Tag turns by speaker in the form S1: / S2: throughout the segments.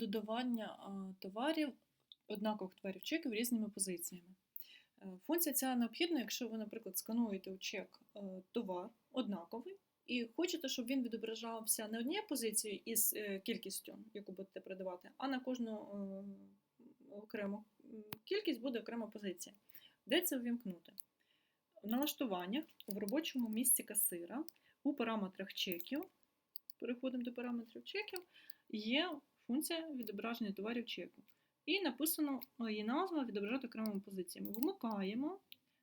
S1: додавання товарів, однакових товарів чеків різними позиціями. Е, Функція ця необхідна, якщо ви, наприклад, скануєте у чек е, товар однаковий, і хочете, щоб він відображався не однією позицією із е, кількістю, яку будете продавати, а на кожну окрему кількість буде окрема позиція. Де це увімкнути? В налаштуваннях в робочому місці касира у параметрах чеків, переходимо до параметрів чеків, є функція відображення товарів чеку. І написано е, її назва відображати окремими позиціями. Вмикаємо,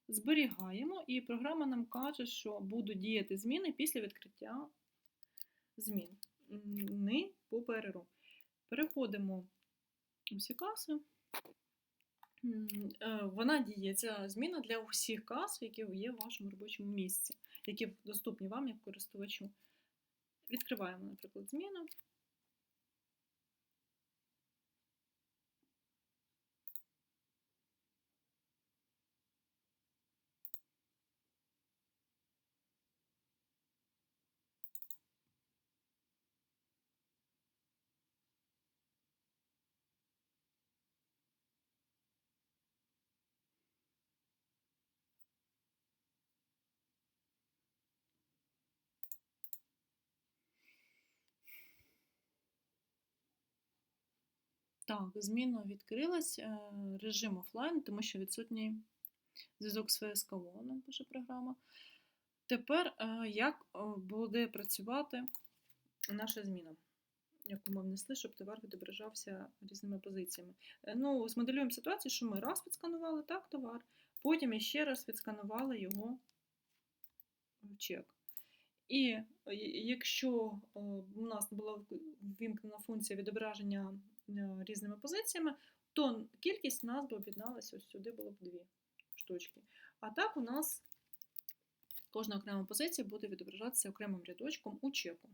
S1: зберігаємо, і програма нам каже, що будуть діяти зміни після відкриття змін. Ми по ПРРу. Переходимо у всі каси. Вона діє ця зміна для усіх кас, які є в вашому робочому місці, які доступні вам як користувачу. Відкриваємо, наприклад, зміну. Так, зміна відкрилась, е, режим офлайн, тому що відсутній зв'язок з ФСКО, нам пише програма. Тепер е, як е, буде працювати наша зміна, яку ми внесли, щоб товар відображався різними позиціями. Ну, змоделюємо ситуацію, що ми раз відсканували так товар, потім іще раз відсканували його в чек. І е, якщо е, у нас була ввімкнена функція відображення е, різними позиціями, то кількість нас би об'єдналася ось сюди було б дві штучки. А так у нас кожна окрема позиція буде відображатися окремим рядочком у чеку.